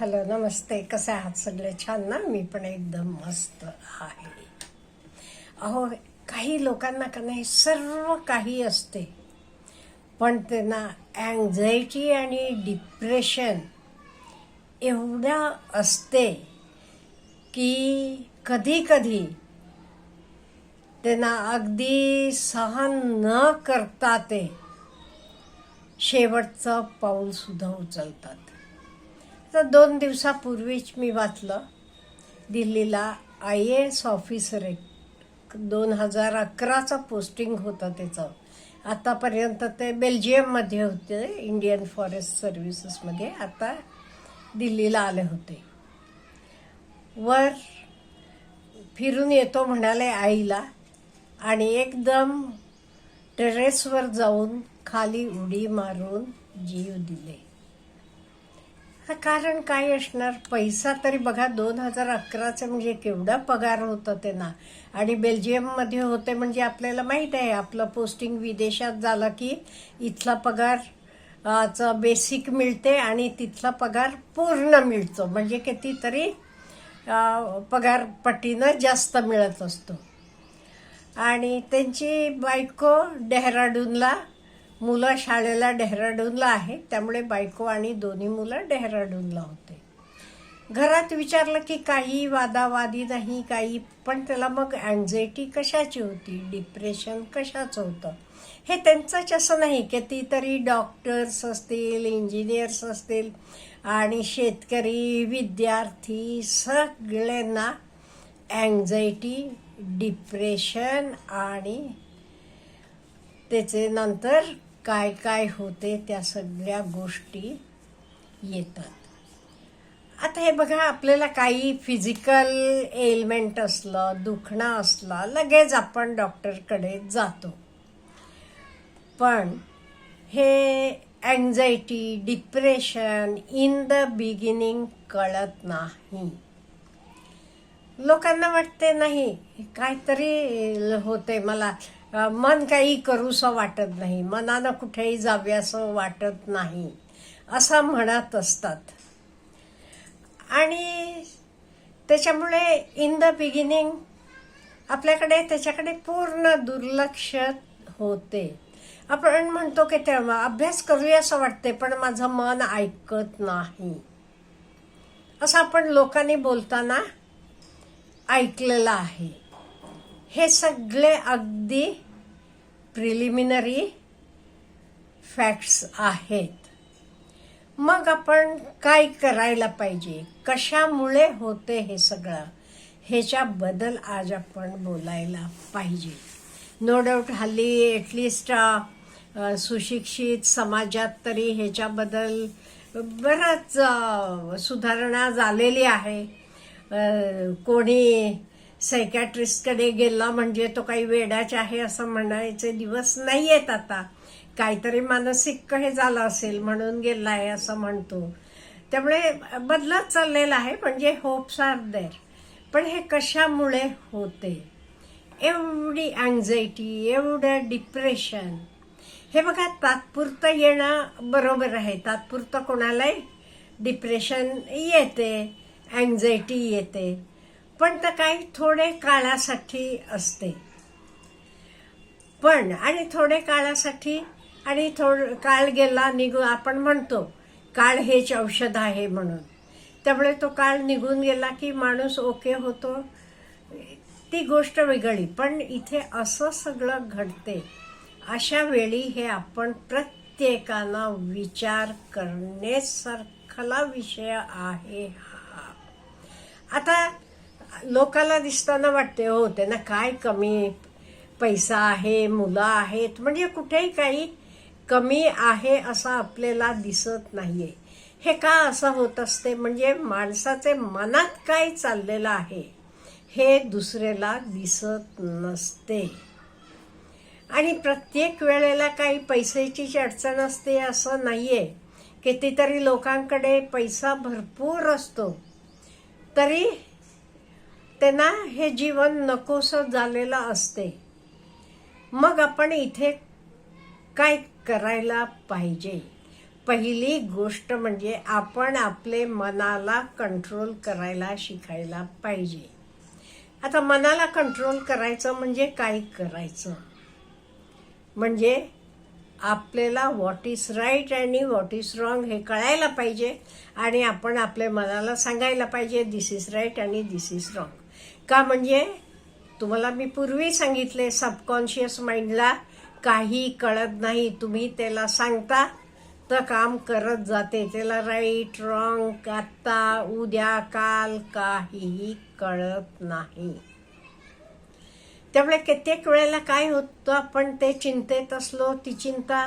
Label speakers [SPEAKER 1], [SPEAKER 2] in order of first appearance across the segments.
[SPEAKER 1] Hello नमस्ते. कसे आहात सगळे? छान ना? मी पण एकदम मस्त आहे. अहो काही लोकांना का नाही सर्व काही असते. पण त्यांना अँझायटी आणि डिप्रेशन एवढ्या असते की कधी कधी त्यांना अगदी सहन न करता ते शेवटचं पाऊलसुद्धा उचलतात. तर दोन दिवसापूर्वीच मी वाचलं. दिल्लीला आय ए एस ऑफिसर एक दोन हजार अकराचं पोस्टिंग होतं त्याचं. आतापर्यंत ते बेल्जियममध्ये होते इंडियन फॉरेस्ट सर्व्हिसेसमध्ये. आता दिल्लीला आले होते. वर फिरून येतो म्हणाले आईला आणि एकदम टेरेसवर जाऊन खाली उडी मारून जीव दिले. कारण काय असणार? पैसा तरी बघा दोन हजार अकराचं म्हणजे केवढा पगार होतं त्यांना. आणि बेल्जियममध्ये होते म्हणजे आपल्याला माहीत आहे आपलं पोस्टिंग विदेशात झालं की इथला पगार चा बेसिक मिळते आणि तिथला पगार पूर्ण मिळतो. म्हणजे कितीतरी पगारपटीनं जास्त मिळत असतो. आणि त्यांची बायको डेहराडूनला मुलं शाळेला डेहराडूनला आहे त्यामुळे बायको आणि दोन्ही मुलं डेहराडूनला होते. घरात विचारलं की काही वादावादी नाही काही पण त्याला मग अँझायटी कशाची होती? डिप्रेशन कशाचं होतं? हे त्यांचंच असं नाही की डॉक्टर्स असतील इंजिनियर्स असतील आणि शेतकरी विद्यार्थी सगळ्यांना अँझायटी डिप्रेशन आणि त्याचे नंतर काय काय होते त्या सगळ्या गोष्टी येतात. आता हे बघा आपल्याला काही फिजिकल एलिमेंट असलं दुखणं असलं लगेच आपण डॉक्टरकडे जातो. पण हे anxiety depression in the beginning कळत नाही. लोकांना वाटते नाही काहीतरी होते मला. मन काही करूसं वाटत नाही. मनानं कुठेही जाव्यासं वाटत नाही. असं म्हणत असतात. आणि त्याच्यामुळे इन द बिगिनिंग आपल्याकडे त्याच्याकडे पूर्ण दुर्लक्ष होते. आपण म्हणतो की तेव्हा अभ्यास करूया असं वाटते पण माझं मन ऐकत नाही. असं आपण लोकांनी बोलताना ऐकलेलं आहे. हे सगळे अगदी प्रिलिमिनरी फॅक्ट्स आहेत. मग आपण काय करायला पाहिजे? कशामुळे होते हे सगळं? ह्याच्याबद्दल आज आपण बोलायला पाहिजे. नो डाऊट हल्ली ॲटलिस्ट सुशिक्षित समाजात तरी ह्याच्याबद्दल बराच सुधारणा झालेली आहे. कोणी सायकॅट्रिस्टकडे गेला म्हणजे तो काही वेडाच आहे असं म्हणायचे दिवस नाही आहेत आता. काहीतरी मानसिक हे झालं असेल म्हणून गेला आहे असं म्हणतो. त्यामुळे बदलत चाललेला आहे म्हणजे होप्स आर देर पण हे कशामुळे होते? एवढी अँझायटी एवढं डिप्रेशन हे बघा तात्पुरतं येणं बरोबर आहे. तात्पुरतं कोणालाही डिप्रेशन येते अँझायटी येते. पण तर काही थोडे काळासाठी असते. पण आणि थोडे काळासाठी आणि थोड काळ गेला निघून आपण म्हणतो काळ हेच औषध आहे म्हणून. त्यामुळे तो काळ निघून गेला की माणूस ओके होतो. ती गोष्ट वेगळी पण इथे असं सगळं घडते. अशा वेळी हे आपण प्रत्येकानं विचार करण्यासारखला विषय आहे हा. आता लोकाला दिसताना वाटते हो त्यांना काय कमी पैसा आहे मुलं आहेत म्हणजे कुठेही काही कमी आहे असं आपल्याला दिसत नाहीये. हे का असं होत असते? म्हणजे माणसाचे मनात काय चाललेलं आहे हे दुसऱ्याला दिसत नसते. आणि प्रत्येक वेळेला काही पैशाची अडचण असते असं नाहीये कितीतरी लोकांकडे पैसा भरपूर असतो. तरी त्यांना हे जीवन नकोसं झालेलं असते. मग आपण इथे काय करायला पाहिजे? पहिली गोष्ट म्हणजे आपण आपले मनाला कंट्रोल करायला शिकायला पाहिजे. आता मनाला कंट्रोल करायचं म्हणजे काय करायचं? म्हणजे आपल्याला व्हॉट इज राईट आणि व्हॉट इज रॉंग हे कळायला पाहिजे आणि आपण आपल्या मनाला सांगायला पाहिजे दिस इज राईट आणि दिस इज रॉंग का म्हणजे तुम्हाला मी पूर्वी सांगितले सबकॉन्शियस माइंडला काही कळत नाही. तुम्ही त्याला सांगता तर काम करत जाते. त्याला राईट रॉंग आत्ता उद्या काल काहीही कळत नाही. त्यामुळे कित्येक वेळेला काय होतं आपण ते चिंतेत असलो ती चिंता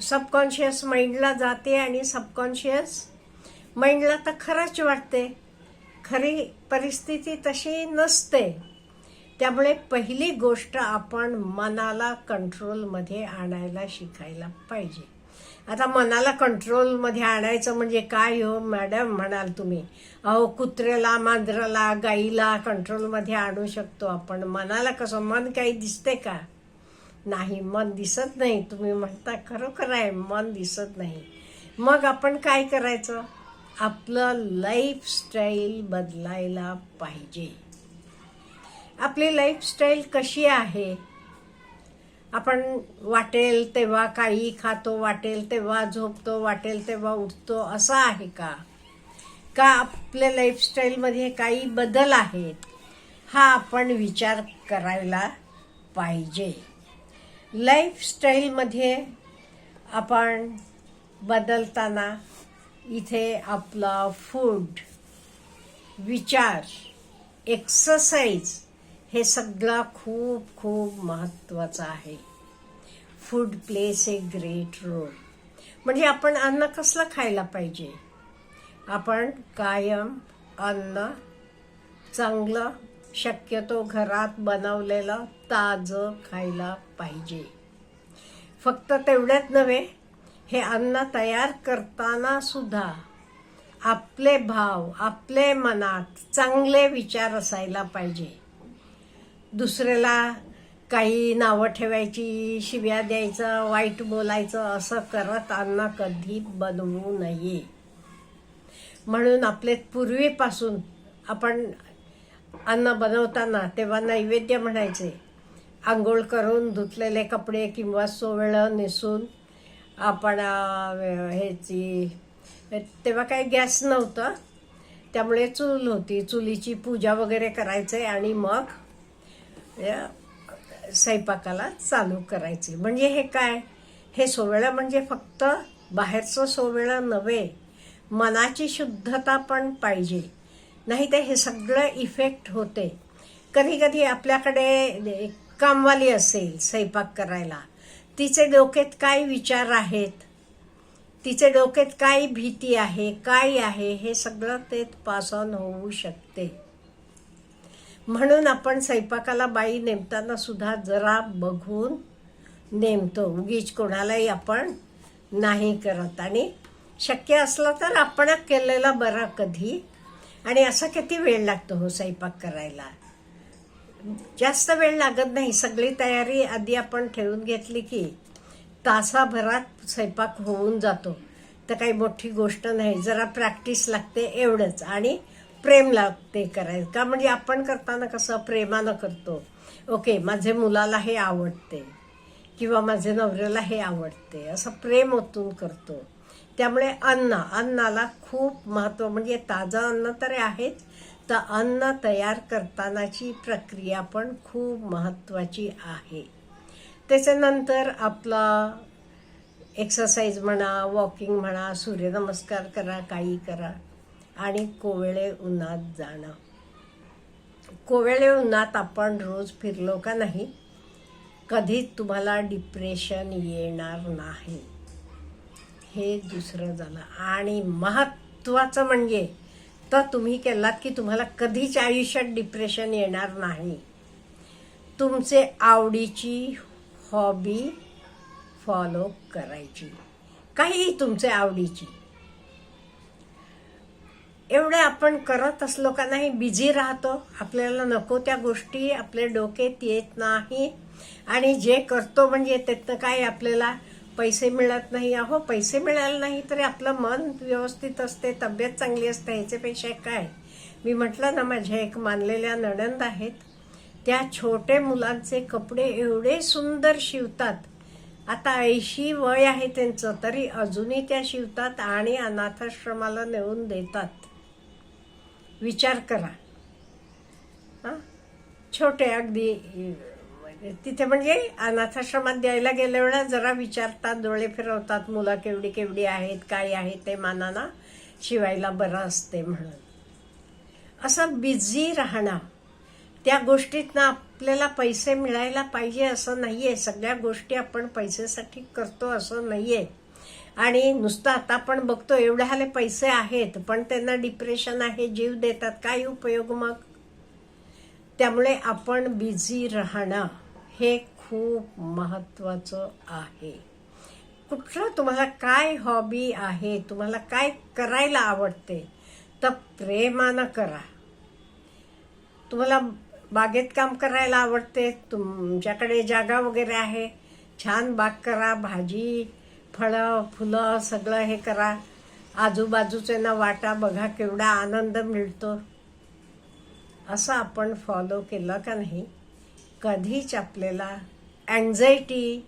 [SPEAKER 1] सबकॉन्शियस माइंडला जाते आणि सबकॉन्शियस माइंडला तर खरंच वाटते. खरी परिस्थिती तशी नसते. त्यामुळे पहिली गोष्ट आपण मनाला कंट्रोलमध्ये आणायला शिकायला पाहिजे. आता मनाला कंट्रोलमध्ये आणायचं म्हणजे काय हो? मॅडम म्हणाल तुम्ही. अहो कुत्र्याला मांजराला गाईला कंट्रोलमध्ये आणू शकतो आपण. मनाला कसं? मन काही दिसते का? नाही मन दिसत नाही. तुम्ही म्हणता खरोखर आहे मन दिसत नाही. मग आपण काय करायचं? आपलं लाईफस्टाईल बदलायला पाहिजे. आपली लाईफस्टाईल कशी आहे? आपण वाटेल तेव्हा काही खातो वाटेल तेव्हा झोपतो वाटेल तेव्हा उठतो असा आहे का? का आपल्या लाईफस्टाईलमध्ये काही बदल आहेत? हा आपण विचार करायला पाहिजे. लाईफस्टाईलमध्ये आपण बदलताना इथे आपला फूड विचार एक्सरसाइज हे सगळं खूप खूप महत्त्वाचं आहे. Food plays a great role म्हणजे आपण अन्न कसलं खायला पाहिजे? आपण कायम अन्न चांगलं शक्यतो घरात बनवलेलं ताजं खायला पाहिजे. फक्त तेवढ्याच नव्हे हे अन्न तयार करताना सुद्धा आपले भाव आपले मनात चांगले विचार असायला पाहिजे. दुसऱ्याला काही नावं ठेवायची शिव्या द्यायचं वाईट बोलायचं असं करत अन्न कधी बनवू नये. म्हणून आपले पूर्वीपासून आपण अन्न बनवताना तेव्हा नैवेद्य म्हणायचे. आंघोळ करून धुतलेले कपडे किंवा सोवळं नेसून आपण ह्याची तेव्हा काही गॅस नव्हतं. त्यामुळे चूल होती. चुलीची पूजा वगैरे करायचे आणि मग स्वयंपाकाला चालू करायचे. म्हणजे हे काय? हे सोवेळं म्हणजे फक्त बाहेरचं सोवेळं नव्हे मनाची शुद्धता पण पाहिजे. नाही तर हे सगळं इफेक्ट होते. कधी कधी आपल्याकडे कामवाली असेल स्वयंपाक करायला तिचे डोक्यात काय विचार आहेत? तिचे डोक्यात काय भीती आहे काय आहे हे सगळं ते पास ऑन होऊ शकते. म्हणून आपण स्वयंपाकाला बाई नेमताना सुद्धा जरा बघून नेमतो. उगीच कोणालाही आपण नाही करत. आणि शक्य असलं तर आपण केलेला बरा कधी. आणि असा किती वेळ लागतो हो स्वयंपाक करायला? जास्त वेळ लागत नाही. सगळी तयारी आधी आपण ठेवून घेतली की तासाभरात स्वयंपाक होऊन जातो. तर काही मोठी गोष्ट नाही. जरा प्रॅक्टिस लागते एवढंच. आणि प्रेम लागते करायचं का म्हणजे आपण करताना कसं प्रेमानं करतो. ओके माझे मुलाला हे आवडते. किंवा माझे नवऱ्याला हे आवडते. असं प्रेम ओतून करतो. त्यामुळे अन्न अन्नाला खूप महत्त्व म्हणजे ताजं अन्न तर आहेच तर अन्न तयार करतानाची प्रक्रिया पण खूप महत्त्वाची आहे. त्याच्यानंतर आपला एक्सरसाइज म्हणा वॉकिंग म्हणा सूर्यनमस्कार करा काही करा आणि कोवळे उन्हात जाणं. कोवळे उन्हात आपण रोज फिरलो का नाही कधीच तुम्हाला डिप्रेशन येणार नाही. हे दुसरं झालं. आणि महत्त्वाचं म्हणजे तर तुम्ही केलात की तुम्हाला कधीच आयुष्यात डिप्रेशन येणार नाही. तुमचे आवडीची हॉबी फॉलो करायची. काहीही तुमचे आवडीची. एवढे आपण करत असलो का नाही बिझी राहतो आपल्याला नको त्या गोष्टी आपल्या डोक्यात येत नाही. आणि जे करतो म्हणजे त्यातनं काय आपल्याला पैसे मिळत नाही अहो पैसे मिळाले नाही तरी आपलं मन व्यवस्थित असते तब्येत चांगली असते ह्याच्यापेक्षा काय? मी म्हटलं ना माझ्या एक मानलेल्या नणंद आहेत त्या छोटे मुलांचे कपडे एवढे सुंदर शिवतात. आता ऐंशी वय आहे त्यांचं तरी अजूनही त्या शिवतात आणि अनाथाश्रमाला नेऊन देतात. विचार करा. हां? छोटे अगदी तिथे म्हणजे अनाथाश्रमात द्यायला गेल्या वेळा जरा विचारतात डोळे फिरवतात मुलं केवढी केवढी आहेत काय आहे ते मानाना शिवायला बरं असते म्हणून. असं बिझी राहणं त्या गोष्टीतनं आपल्याला पैसे मिळायला पाहिजे असं नाही आहे सगळ्या गोष्टी आपण पैसेसाठी करतो असं नाही आहे आणि नुसतं आता आपण बघतो एवढ्याले पैसे आहेत पण त्यांना डिप्रेशन आहे जीव देतात काय उपयोग मग? त्यामुळे आपण बिझी राहणं. हे खूप महत्त्वाचं आहे. कुठलं तुम्हाला काय हॉबी आहे तुम्हाला काय करायला आवडते तर प्रेमानं करा. तुम्हाला बागेत काम करायला आवडते तुमच्याकडे जागा वगैरे आहे छान बाग करा भाजी फळं फुलं सगळं हे करा. आजूबाजूचे ना वाटा बघा केवढा आनंद मिळतो. असं आपण फॉलो केलं का नाही? कधीच आपल्याला अँझायटी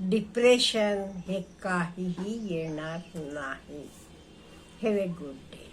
[SPEAKER 1] डिप्रेशन हे काहीही येणार नाही. Have a good day